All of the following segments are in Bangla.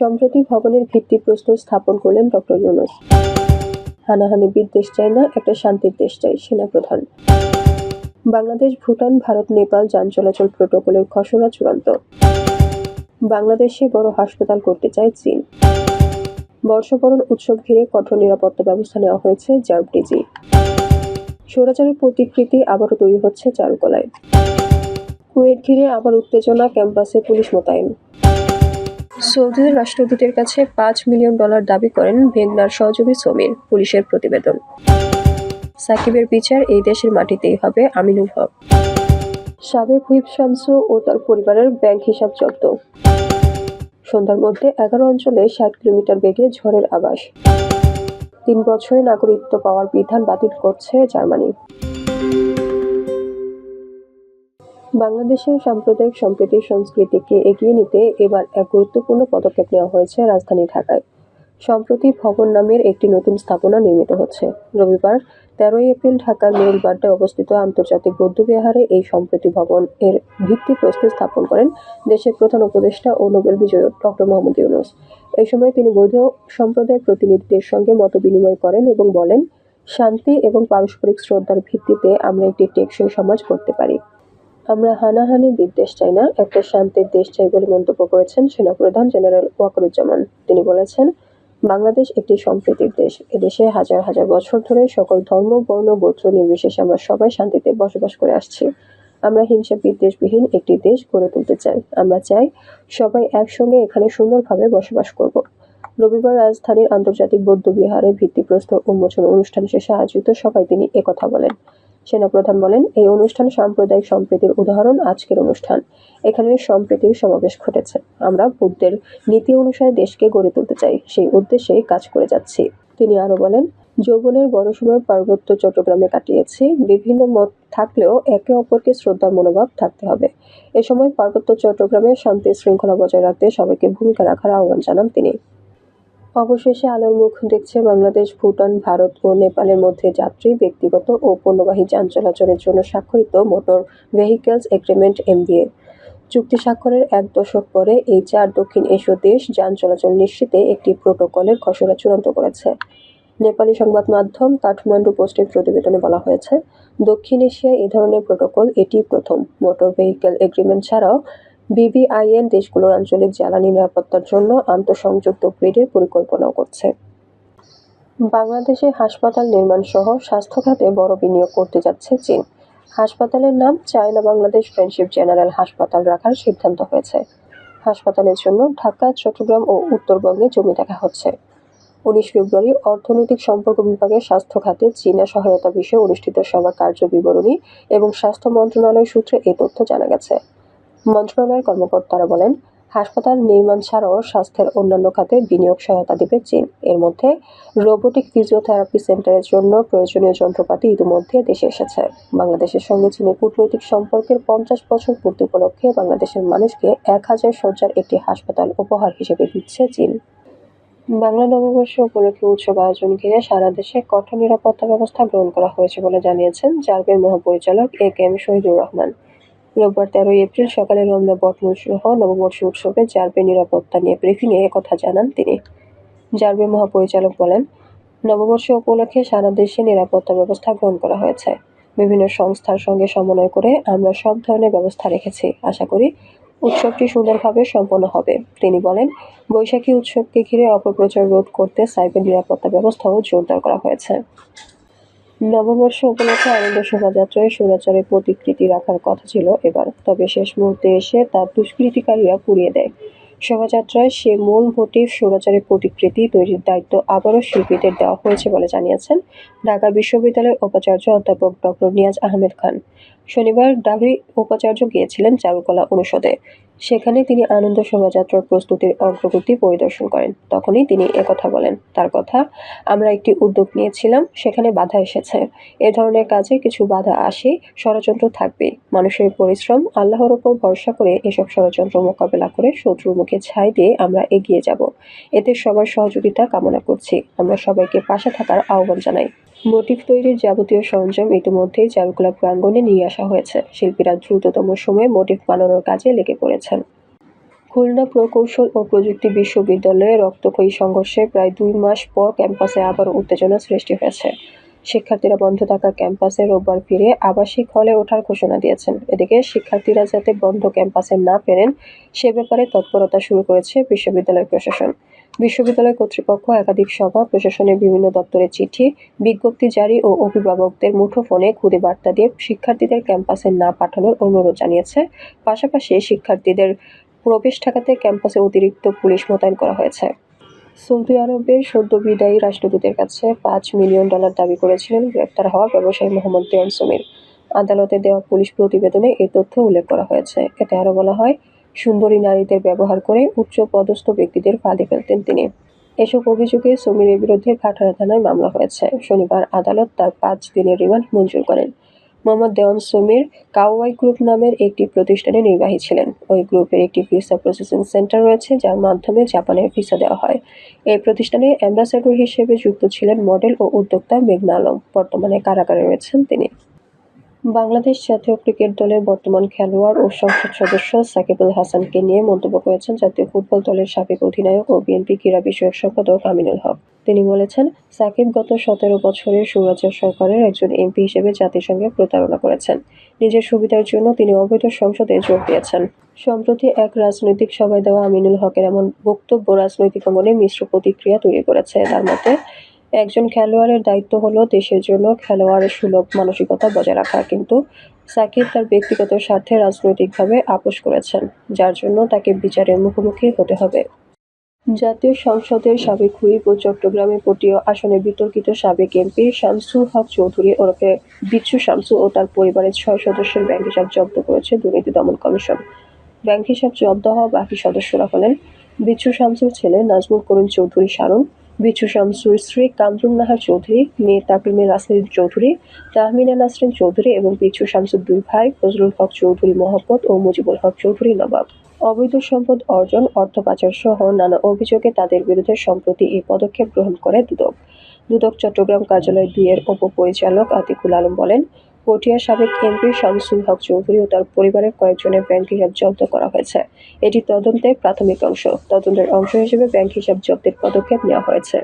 সম্প্রতি ভবনের ভিত্তি ভিত্তিপ্রস্তর স্থাপন করলেন ডক্টর ইউনুস। হানাহানি বিদ্বেষ চাই না, একটা শান্তির দেশ চাই সেনাপ্রধান। বাংলাদেশ, ভুটান, ভারত, নেপাল যান চলাচল প্রোটোকলের খসড়া চূড়ান্ত। বাংলাদেশে বড় হাসপাতাল করতে চায় চীন। বর্ষবরণ উৎসব ঘিরে কঠোর নিরাপত্তা ব্যবস্থা নেওয়া হয়েছে জার্বডিজি স্বৈরাচারের প্রতিকৃতি আবারও তৈরি হচ্ছে চারুকলায়। কুয়েট ঘিরে আবার উত্তেজনা, ক্যাম্পাসে পুলিশ মোতায়েন। সৌদির রাষ্ট্রদূতের কাছে পাঁচ মিলিয়ন ডলার দাবি করেন ভেগনার সহযোগী সমীর, পুলিশের প্রতিবেদন। সাকিবের বিচার এই দেশের মাটিতেই হবে, আমিনুল হক। সাবেক হুইপ শামসু ও তার পরিবারের ব্যাংক হিসাব জব্দ। সন্ধ্যার মধ্যে এগারো অঞ্চলে ষাট কিলোমিটার বেগে ঝড়ের আবাস তিন বছরে নাগরিকত্ব পাওয়ার বিধান বাতিল করছে জার্মানি। বাংলাদেশের সাম্প্রদায়িক সম্প্রীতির সংস্কৃতিকে এগিয়ে নিতে এবার এক গুরুত্বপূর্ণ পদক্ষেপ নেওয়া হয়েছে রাজধানী ঢাকায়। সম্প্রতি ভবন নামের একটি নতুন স্থাপনা নির্মিত হচ্ছে। রবিবার তেরোই এপ্রিল ঢাকার মেরুলবাড্ডায় অবস্থিত আন্তর্জাতিক বৌদ্ধবিহারে এই সম্প্রতি ভবন এর ভিত্তি ভিত্তিপ্রস্তর স্থাপন করেন দেশের প্রধান উপদেষ্টা ও নোবেল বিজয়ক ডক্টর মোহাম্মদ ইউনুস। এই সময় তিনি বৌদ্ধ সম্প্রদায়ের প্রতিনিধিদের সঙ্গে মত বিনিময় করেন এবং বলেন, শান্তি এবং পারস্পরিক শ্রদ্ধার ভিত্তিতে আমরা একটি টেকসই সমাজ করতে পারি। আমরা হানাহানি বিদ্বেষ চাই না, একটা শান্তির দেশ চাই বলে মন্তব্য করেছেন সেনাপ্রধান জেনারেল ওয়াকারুজ্জামান। তিনি বলেছেন, বাংলাদেশ একটি সম্প্রীতির দেশ। এদেশে হাজার হাজার বছর ধরে সকল ধর্ম, বর্ণ, গোত্র নির্বিশেষে আমরা সবাই শান্তিতে বসবাস করে আসছি। আমরা হিংসা, বিদ্বেষবিহীন একটি দেশ গড়ে তুলতে চাই। আমরা চাই সবাই একসঙ্গে এখানে সুন্দরভাবে বসবাস করব। রবিবার রাজধানীর আন্তর্জাতিক বৌদ্ধ বিহারে ভিত্তিপ্রস্তর উন্মোচন অনুষ্ঠান শেষে আয়োজিত সভায় তিনি একথা বলেন। সেনাপ্রধান বলেন, এই অনুষ্ঠান সাম্প্রদায়িক সম্প্রীতির উদাহরণ আজকের অনুষ্ঠান। এখানে সম্প্রীতির সমাবেশ ঘটেছে। আমরা বুদ্ধের নীতি অনুসারে দেশকে গড়ে তুলতে চাই। সেই উদ্দেশ্যেই কাজ করে যাচ্ছি। তিনি আরও বলেন, যৌবনের বড় সময় পার্বত্য চট্টগ্রামে কাটিয়েছি। বিভিন্ন মত থাকলেও একে অপরকে শ্রদ্ধার মনোভাব থাকতে হবে। এ সময় পার্বত্য চট্টগ্রামে শান্তি শৃঙ্খলা বজায় রাখতে সবাইকে ভূমিকা রাখার আহ্বান জানান তিনি। অবশেষে আলোর মুখ দেখছে বাংলাদেশ, ভুটান, ভারত ও নেপালের মধ্যে যাত্রী, ব্যক্তিগত ও পণ্যবাহী যান চলাচলের জন্য স্বাক্ষরিত মোটর ভেহিকেলস এগ্রিমেন্ট এমবিএ। চুক্তি স্বাক্ষরের এক দশক পরে এই চার দক্ষিণ এশীয় দেশ যান চলাচল নিশ্চিতে একটি প্রোটোকলের খসড়া চূড়ান্ত করেছে। নেপালি সংবাদ মাধ্যম কাঠমান্ডু পোস্টের প্রতিবেদনে বলা হয়েছে, দক্ষিণ এশিয়ায় এ ধরনের প্রোটোকল এটি প্রথম। মোটর ভেহিকেল এগ্রিমেন্ট ছাড়াও বিবিআইএন দেশগুলোর আঞ্চলিক জ্বালানি নিরাপত্তার জন্য আন্তঃসংযুক্ত গ্রিডের পরিকল্পনাও করছে। বাংলাদেশে হাসপাতাল নির্মাণ সহ স্বাস্থ্য খাতে বড় বিনিয়োগ করতে যাচ্ছে চীন। হাসপাতালের নাম চায়না বাংলাদেশ ফ্রেন্ডশিপ জেনারেল হাসপাতাল রাখার সিদ্ধান্ত হয়েছে। হাসপাতালের জন্য ঢাকা, চট্টগ্রাম ও উত্তরবঙ্গে জমি দেখা হচ্ছে। উনিশ ফেব্রুয়ারি অর্থনৈতিক সম্পর্ক বিভাগের স্বাস্থ্য খাতে চীনা সহায়তা বিষয়ে অনুষ্ঠিত সভা কার্য বিবরণী এবং স্বাস্থ্য মন্ত্রণালয় সূত্রে এই তথ্য জানা গেছে। মন্ত্রণালয়ের কর্মকর্তারা বলেন, হাসপাতাল নির্মাণ ছাড়াও স্বাস্থ্যের অন্যান্য খাতে বিনিয়োগ সহায়তা দেবে চীন। এর মধ্যে রোবোটিক ফিজিওথেরাপি সেন্টারের জন্য প্রয়োজনীয় যন্ত্রপাতি ইতিমধ্যে দেশে এসেছে। বাংলাদেশের সঙ্গে চীনের কূটনৈতিক সম্পর্কের পঞ্চাশ বছর পূর্তি উপলক্ষে বাংলাদেশের মানুষকে এক হাজার শয্যার একটি হাসপাতাল উপহার হিসেবে দিচ্ছে চীন। বাংলা নববর্ষ উপলক্ষে উৎসব আয়োজন ঘিরে সারা দেশে কঠোর নিরাপত্তা ব্যবস্থা গ্রহণ করা হয়েছে বলে জানিয়েছেন জার্বের মহাপরিচালক A K M Shahidur Rahman. রোববার তেরোই এপ্রিল সকালে রমনা বটমূল সহ নববর্ষ উৎসবে জার্বের নিরাপত্তা নিয়ে ব্রিফিংয়ে একথা জানান তিনি। জার্বের মহাপরিচালক বলেন, নববর্ষ উপলক্ষে সারা দেশে নিরাপত্তা ব্যবস্থা গ্রহণ করা হয়েছে। বিভিন্ন সংস্থার সঙ্গে সমন্বয় করে আমরা সব ধরনের ব্যবস্থা রেখেছি। আশা করি উৎসবটি সুন্দরভাবে সম্পন্ন হবে। তিনি বলেন, বৈশাখী উৎসবকে ঘিরে অপপ্রচার রোধ করতে সাইবার নিরাপত্তা ব্যবস্থাও জোরদার করা হয়েছে। নববর্ষ উপলক্ষে আনন্দ শোভাযাত্রায় সুরাচারের প্রতিকৃতি রাখার কথা ছিল এবার। তবে শেষ মুহূর্তে এসে তা দুষ্কৃতিকারীরা পুড়িয়ে দেয়। শোভাযাত্রায় সে মূল মোটিভ সুরাচারের প্রতিকৃতি তৈরির দায়িত্ব আবারও শিল্পীদের দেওয়া হয়েছে বলে জানিয়েছেন ঢাকা বিশ্ববিদ্যালয়ের উপাচার্য অধ্যাপক ডক্টর নিয়াজ আহমেদ খান। শনিবার ডাভি উপাচার্য গিয়েছিলেন চারুকলা অনুষদে। সেখানে তিনি আনন্দ শোভাযাত্রার প্রস্তুতির অগ্রগতি পরিদর্শন করেন। তখনই তিনি একথা বলেন। তার কথা, আমরা একটি উদ্যোগ নিয়েছিলাম, সেখানে বাধা এসেছে। এ ধরনের কাজে কিছু বাধা আসে, ষড়যন্ত্র থাকবে মানুষের পরিশ্রম, আল্লাহর ওপর ভরসা করে এসব ষড়যন্ত্র মোকাবেলা করে শত্রুর মুখে ছাই দিয়ে আমরা এগিয়ে যাব। এতে সবার সহযোগিতা কামনা করছি। আমরা সবাইকে পাশে থাকার আহ্বান জানাই। মোটিভ তৈরির যাবতীয় সরঞ্জাম ইতিমধ্যেই চারুকলা প্রাঙ্গণে নিয়ে আসা হয়েছে। শিল্পীরা দ্রুততম সময়ে মোটিভ বানানোর কাজে লেগে পড়েছেন। খুলনা প্রকৌশল ও প্রযুক্তি বিশ্ববিদ্যালয়ে রক্তক্ষয়ী সংঘর্ষে প্রায় দুই মাস পর ক্যাম্পাসে আবারও উত্তেজনা সৃষ্টি হয়েছে। শিক্ষার্থীরা বন্ধ থাকা ক্যাম্পাসে রোববার ফিরে আবাসিক হলে ওঠার ঘোষণা দিয়েছেন। এদিকে শিক্ষার্থীরা যাতে বন্ধ ক্যাম্পাসে না ফেরেন, সে ব্যাপারে তৎপরতা শুরু করেছে বিশ্ববিদ্যালয় প্রশাসন। বিশ্ববিদ্যালয় কর্তৃপক্ষ, একাধিক সভা, প্রশাসনের বিভিন্ন দপ্তরের চিঠি, বিজ্ঞপ্তি জারি ও অভিভাবকদের মুঠোফোনে খুদে বার্তা দিয়ে শিক্ষার্থীদের ক্যাম্পাসে না পাঠানোর অনুরোধ জানিয়েছে। পাশাপাশি শিক্ষার্থীদের প্রবেশ ঠেকাতে ক্যাম্পাসে অতিরিক্ত পুলিশ মোতায়েন করা হয়েছে। সৌদি আরবের সদ্য বিদায়ী রাষ্ট্রদূতের কাছে পাঁচ মিলিয়ন ডলার দাবি করেছিলেন গ্রেপ্তার হওয়া ব্যবসায়ী মোহাম্মদ দেওয়ান সমীর। আদালতে দেওয়া পুলিশ প্রতিবেদনে এই তথ্য উল্লেখ করা হয়েছে। এতে আরও বলা হয় সুন্দরী নারীদের ব্যবহার করে উচ্চ পদস্থ ব্যক্তিদের ফাঁদে ফেলতেন তিনি। এসব অভিযোগে সমীরের বিরুদ্ধে ভাটারা থানায় মামলা হয়েছে। শনিবার আদালত তার পাঁচ দিনের রিমান্ড মঞ্জুর করেন। মোহাম্মদ দেওয়ান সমীর কাওয়াই গ্রুপ নামের একটি প্রতিষ্ঠানে নির্বাহী ছিলেন। ওই গ্রুপের একটি ভিসা প্রসেসিং সেন্টার রয়েছে, যার মাধ্যমে জাপানের ভিসা দেওয়া হয়। এই প্রতিষ্ঠানে অ্যাম্বাসেডর হিসেবে যুক্ত ছিলেন মডেল ও উদ্যোক্তা মেঘনা আলম। বর্তমানে কারাগারে রয়েছেন তিনি। বাংলাদেশ জাতীয় ক্রিকেট দলের বর্তমান খেলোয়াড় ও সংসদ সদস্য সাকিবুল হাসানকে নিয়ে মন্তব্য করেছেন জাতীয় ফুটবল দলের সাবেক অধিনায়ক ও বিএনপি ক্রীড়া বিষয়ক সম্পাদক আমিনুল হক। তিনি বলেছেন, সাকিব গত সতেরো বছরের সৌরাজের সরকারের একজন এমপি হিসেবে জাতিসংঘে প্রতারণা করেছেন। নিজের সুবিধার জন্য তিনি অবৈধ সংসদে যোগ দিয়েছেন। সম্প্রতি এক রাজনৈতিক সভায় দেওয়া আমিনুল হকের এমন বক্তব্য রাজনৈতিক অঙ্গনে মিশ্র প্রতিক্রিয়া তৈরি করেছে। তার মতে একজন খেলোয়াড়ের দায়িত্ব হলো দেশের জন্য খেলোয়াড়ের সুলভ মানসিকতা বজায় রাখা, কিন্তু সাকিব তার ব্যক্তিগত স্বার্থে রাজনৈতিকভাবে আপোষ করেছেন, যার জন্য তাকে বিচারের মুখোমুখি হতে হবে। জাতীয় সংসদের সাবেক হুইপ ও চট্টগ্রামে পটিয় আসনে বিতর্কিত সাবেক এমপি শামসুল হক চৌধুরী ওরফে বিচ্ছু শামসু ও তার পরিবারের ছয় সদস্যের ব্যাংক হিসাব জব্দ করেছে দুর্নীতি দমন কমিশন। ব্যাংক হিসাব জব্দ হওয়া বাকি সদস্যরা হলেন বিচ্ছু শামসুর ছেলে নাজমুল করিম চৌধুরী শারুন বিচ্ছু শামসুর স্ত্রী কামরুন নাহার চৌধুরী, মেয়ে তাকরিমে নাসরিন চৌধুরী, তাহমিনা নাসরিন চৌধুরী এবং বিচ্ছু শামসুর দুই ভাই ফজলুল হক চৌধুরী মহব্বত ও মুজিবুল হক চৌধুরী নবাব। অবৈধ সম্পদ অর্জন, অর্থ পাচার সহ নানা অভিযোগে তাদের বিরুদ্ধে সম্প্রতি এই পদক্ষেপ গ্রহণ করে দুদক। দুদক চট্টগ্রাম কার্যালয় দুইয়ের উপপরিচালক আতিকুল আলম বলেন পটিয়ার সাবেক এমপি শামসুল হক চৌধুরী ও তার পরিবারের কয়েকজনের ব্যাংক হিসাব জব্দ করা হয়েছে। এটি তদন্তের প্রাথমিক অংশ। তদন্তের অংশ হিসেবে ব্যাংক হিসাব জব্দের পদক্ষেপ নেওয়া হয়েছে।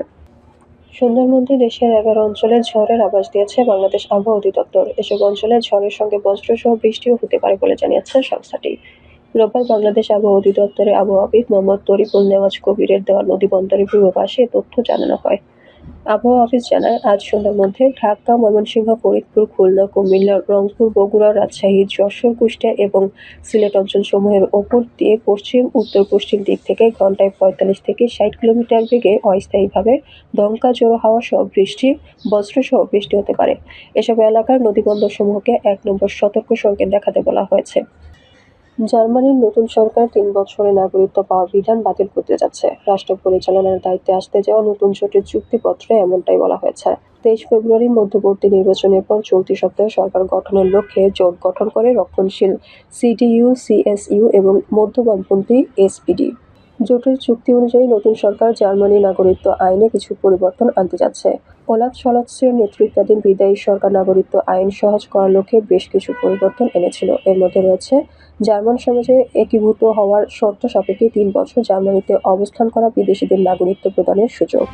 সন্ধ্যার মধ্যে দেশের এগারো অঞ্চলে ঝড়ের আভাস দিয়েছে বাংলাদেশ আবহাওয়া অধিদপ্তর। এসব অঞ্চলে ঝড়ের সঙ্গে বজ্রসহ বৃষ্টিও হতে পারে বলে জানিয়েছে সংস্থাটি। রোববার বাংলাদেশ আবহাওয়া অধিদপ্তরের আবহাওয়াবিদ মোহাম্মদ তরিকুল নেওয়াজ কবিরের দেওয়া নদী বন্দরের পূর্বাভাসে তথ্য জানানো হয়। আবহাওয়া অফিস জানায়, আজ সন্ধ্যার মধ্যে ঢাকা, ময়মনসিংহ, ফরিদপুর, খুলনা, কুমিল্লা, রংপুর, বগুড়া, রাজশাহী, যশোর, কুষ্টিয়া এবং সিলেট অঞ্চলসমূহের ওপর দিয়ে পশ্চিম, উত্তর, পশ্চিম দিক থেকে ঘন্টায় পঁয়তাল্লিশ থেকে ষাট কিলোমিটার বেগে অস্থায়ীভাবে দমকা জোড়ো হাওয়া সহ বৃষ্টি, বজ্রসহ বৃষ্টি হতে পারে। এসব এলাকার নদীবন্দরসমূহকে এক নম্বর সতর্ক সংকেত দেখাতে বলা হয়েছে। জার্মানির নতুন সরকার তিন বছরে নাগরিকত্ব পাওয়ার বিধান বাতিল করতে যাচ্ছে। রাষ্ট্র পরিচালনার দায়িত্বে আসতে যাওয়া নতুন জোটের চুক্তিপত্রে এমনটাই বলা হয়েছে। তেইশ ফেব্রুয়ারি মধ্যবর্তী নির্বাচনের পর চলতি সপ্তাহে সরকার গঠনের লক্ষ্যে জোট গঠন করে রক্ষণশীল সিডিইউ, সিএসইউ এবং মধ্যবামপন্থী এসপিডি। জোটের চুক্তি অনুযায়ী নতুন সরকার জার্মানি নাগরিকত্ব আইনে কিছু পরিবর্তন আনতে যাচ্ছে। ওলাফ সলাৎসের নেতৃত্বাধীন বিদায়ী সরকার নাগরিকত্ব আইন সহজ করার লক্ষ্যে বেশ কিছু পরিবর্তন এনেছিল। এর মধ্যে রয়েছে, জার্মান সমাজে একীভূত হওয়ার শর্ত সাপেক্ষে তিন বছর জার্মানিতে অবস্থান করা বিদেশিদের নাগরিকত্ব প্রদানের সুযোগ।